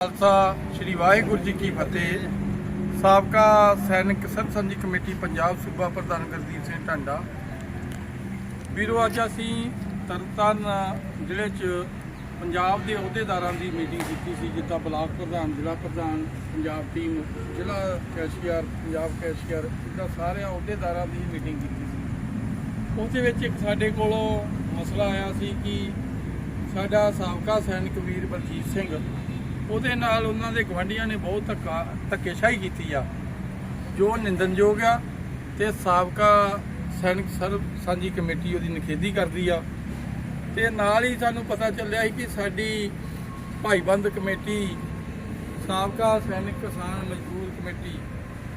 ਖਾਲਸਾ, ਸ੍ਰੀ ਵਾਹਿਗੁਰੂ ਜੀ ਕੀ ਫਤਿਹ। ਸਾਬਕਾ ਸੈਨਿਕ ਸਰਸੰਜੀ ਕਮੇਟੀ ਪੰਜਾਬ ਸੂਬਾ ਪ੍ਰਧਾਨ ਗੁਰਦੀਪ ਸਿੰਘ ਢਾਂਡਾ। ਵੀਰੋ, ਅੱਜ ਅਸੀਂ ਤਰਨਤਾਰਨ ਜ਼ਿਲ੍ਹੇ 'ਚ ਪੰਜਾਬ ਦੇ ਅਹੁਦੇਦਾਰਾਂ ਦੀ ਮੀਟਿੰਗ ਕੀਤੀ ਸੀ, ਜਿੱਦਾਂ ਬਲਾਕ ਪ੍ਰਧਾਨ, ਜ਼ਿਲ੍ਹਾ ਪ੍ਰਧਾਨ, ਪੰਜਾਬ ਟੀਮ ਜ਼ਿਲ੍ਹਾ ਕੈਸ਼ੀਅਰ ਪੰਜਾਬ ਕੈਸ਼ੀਅਰ ਇਦਾਂ ਸਾਰੇ ਅਹੁਦੇਦਾਰਾਂ ਦੀ ਮੀਟਿੰਗ ਕੀਤੀ ਸੀ। ਉਹਦੇ ਵਿੱਚ ਇੱਕ ਸਾਡੇ ਕੋਲੋਂ ਮਸਲਾ ਆਇਆ ਸੀ ਕਿ ਸਾਡਾ ਸਾਬਕਾ ਸੈਨਿਕ ਵੀਰ ਬਲਜੀਤ ਸਿੰਘ ਉਹਦੇ ਨਾਲ ਉਹਨਾਂ ਦੇ ਗਵੰਡੀਆਂ ਨੇ ਬਹੁਤ ਧੱਕਾ, ਧੱਕੇਸ਼ਾਹੀ ਕੀਤੀ ਆ। ਜੋ ਨਿੰਦਨਯੋਗ ਆ ਤੇ ਸਾਬਕਾ ਸੈਨਿਕ ਸਰਬ ਸਾਂਝੀ ਕਮੇਟੀ ਉਹਦੀ ਨਿਖੇਧੀ ਕਰਦੀ ਆ। ਤੇ ਨਾਲ ਹੀ ਸਾਨੂੰ ਪਤਾ ਚੱਲਿਆ ਸੀ ਕਿ ਸਾਡੀ ਭਾਈਬੰਦ ਕਮੇਟੀ, ਸਾਬਕਾ ਸੈਨਿਕ ਕਿਸਾਨ ਮਜ਼ਦੂਰ ਕਮੇਟੀ,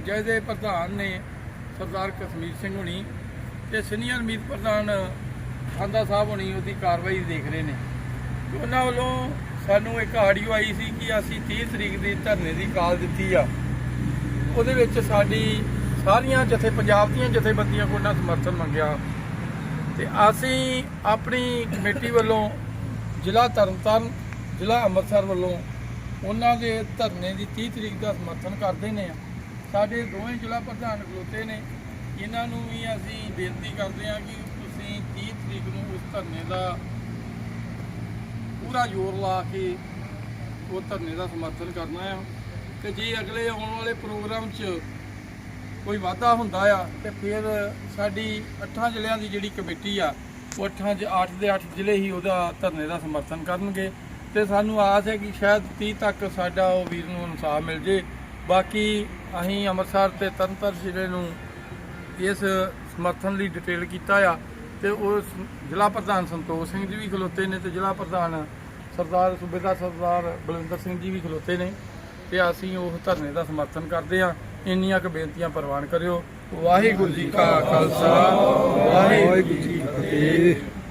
ਜਿਹਦੇ ਪ੍ਰਧਾਨ ਨੇ ਸਰਦਾਰ ਕਸ਼ਮੀਰ ਸਿੰਘ ਹੁਣੀ ਤੇ ਸੀਨੀਅਰ ਮੀਤ ਪ੍ਰਧਾਨ ਖਾਂਦਾ ਸਾਹਿਬ ਹੁਣੀ ਉਹਦੀ ਕਾਰਵਾਈ ਦੇਖ ਰਹੇ ਨੇ। ਉਹਨਾਂ ਵੱਲੋਂ ਸਾਨੂੰ ਇੱਕ ਆਡੀਓ ਆਈ ਸੀ ਕਿ ਅਸੀਂ 30 ਤਰੀਕ ਦੀ ਧਰਨੇ ਦੀ ਕਾਲ ਦਿੱਤੀ ਆ। ਉਹਦੇ ਵਿੱਚ ਸਾਡੀ ਸਾਰੀਆਂ ਜਥੇ, ਪੰਜਾਬ ਦੀਆਂ ਜਥੇਬੰਦੀਆਂ ਕੋਲ ਨਾਲ ਸਮਰਥਨ ਮੰਗਿਆ। ਤੇ ਅਸੀਂ ਆਪਣੀ ਕਮੇਟੀ ਵੱਲੋਂ ਜ਼ਿਲ੍ਹਾ ਤਰਨਤਾਰਨ, ਜ਼ਿਲ੍ਹਾ ਅੰਮ੍ਰਿਤਸਰ ਵੱਲੋਂ ਉਹਨਾਂ ਦੇ ਧਰਨੇ ਦੀ 30 ਤਰੀਕ ਦਾ ਸਮਰਥਨ ਕਰਦੇ ਨੇ। ਸਾਡੇ ਦੋਵੇਂ ਜ਼ਿਲ੍ਹਾ ਪ੍ਰਧਾਨ ਖਲੋਤੇ ਨੇ। ਇਹਨਾਂ ਨੂੰ ਵੀ ਅਸੀਂ ਬੇਨਤੀ ਕਰਦੇ ਹਾਂ ਕਿ ਤੁਸੀਂ 30 ਤਰੀਕ ਨੂੰ ਉਸ ਧਰਨੇ ਦਾ ਪੂਰਾ ਜ਼ੋਰ ਲਾ ਕੇ ਉਹ ਧਰਨੇ ਦਾ ਸਮਰਥਨ ਕਰਨਾ ਆ। ਤੇ ਜੇ ਅਗਲੇ ਆਉਣ ਵਾਲੇ ਪ੍ਰੋਗਰਾਮ 'ਚ ਕੋਈ ਵਾਧਾ ਹੁੰਦਾ ਆ, ਤੇ ਫਿਰ ਸਾਡੀ ਅੱਠਾਂ ਜ਼ਿਲ੍ਹਿਆਂ ਦੀ ਜਿਹੜੀ ਕਮੇਟੀ ਆ, ਉਹ ਅੱਠਾਂ 'ਚ 8 ਦੇ 8 ਜ਼ਿਲ੍ਹੇ ਹੀ ਉਹਦਾ ਧਰਨੇ ਦਾ ਸਮਰਥਨ ਕਰਨਗੇ। ਤੇ ਸਾਨੂੰ ਆਸ ਹੈ ਕਿ ਸ਼ਾਇਦ 30 ਤੱਕ ਸਾਡਾ ਉਹ ਵੀਰ ਨੂੰ ਇਨਸਾਫ ਮਿਲ ਜੇ। ਬਾਕੀ ਅਸੀਂ ਅੰਮ੍ਰਿਤਸਰ ਤੇ ਤਰਨਤਾਰਨ ਜ਼ਿਲ੍ਹੇ ਨੂੰ ਇਸ ਸਮਰਥਨ ਲਈ ਡਿਟੇਲ ਕੀਤਾ ਆ। ਤੇ ਉਸ ਜ਼ਿਲ੍ਹਾ ਪ੍ਰਧਾਨ ਸੰਤੋਖ ਸਿੰਘ ਜੀ ਵੀ ਖਲੋਤੇ ਨੇ ਤੇ ਜ਼ਿਲ੍ਹਾ ਪ੍ਰਧਾਨ ਸਰਦਾਰ ਸੂਬੇਦਾਰ ਸਰਦਾਰ ਬਲਵਿੰਦਰ ਸਿੰਘ ਜੀ ਵੀ ਖਲੋਤੇ ਨੇ ਤੇ ਅਸੀਂ ਉਸ ਧਰਨੇ ਦਾ ਸਮਰਥਨ ਕਰਦੇ ਆ ਇੰਨੀਆਂ ਕੁ ਬੇਨਤੀਆਂ ਪ੍ਰਵਾਨ ਕਰਿਓ। ਵਾਹਿਗੁਰੂ ਜੀ ਕਾ ਖਾਲਸਾ, ਵਾਹਿਗੁਰੂ ਜੀ ਕੀ ਫਤਿਹ।